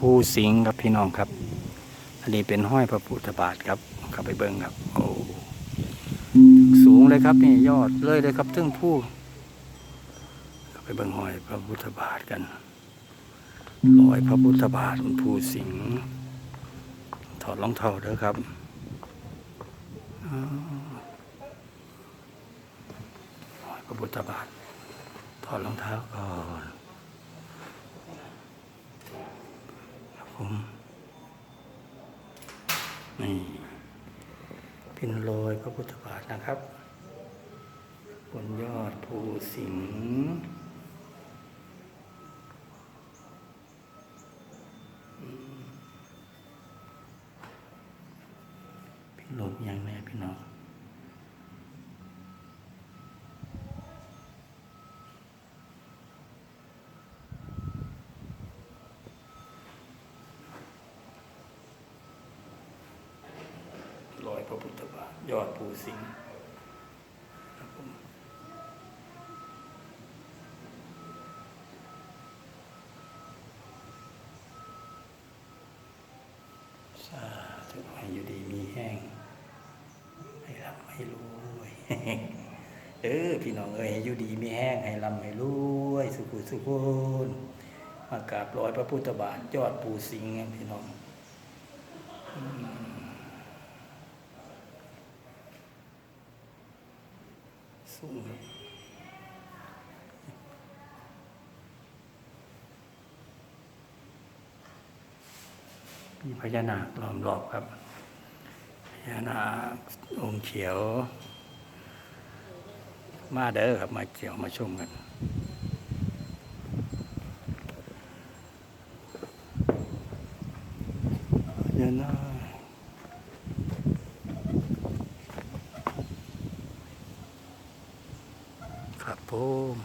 ภูสิงห์ครับพี่น้องครับ อันนี้เป็นห้อยพระพุทธบาทครับเข้าไปเบิ้งครับ โอ้สูงเลยครับนี่ยอดเลยเลยครับทึ่งผู้เข้าไปเบิ้งห้อยพระพุทธบาทกันรอยพระพุทธบาทภูสิงห์ถอดรองเท้าเด้อครับห้อยพระพุทธบาทถอดรองเท้าก่อนครับ ผมนี่เป็นรอยพระพุทธบาทนะครับ บนยอดภูสิงห์พี่ลบยังแน่พี่น้อง พระพุทธบาทยอดภูสิงห์ครับผมสาธุให้อยู่ดีมีแห้งให้รับให้รวยเออพี่น้องเอ้ยให้อยู่ดีมีแห้งให้ร่ำให้รวยสุขุสุขุนมากราบรอยพระพุทธบาทยอดภูสิงห์พี่น้อง สูงครับมีพญานาคล้อมรอบครับพญานาคองค์เขียว มาเด้อครับมาเขียวมาชมกันพญานาคครับ ผม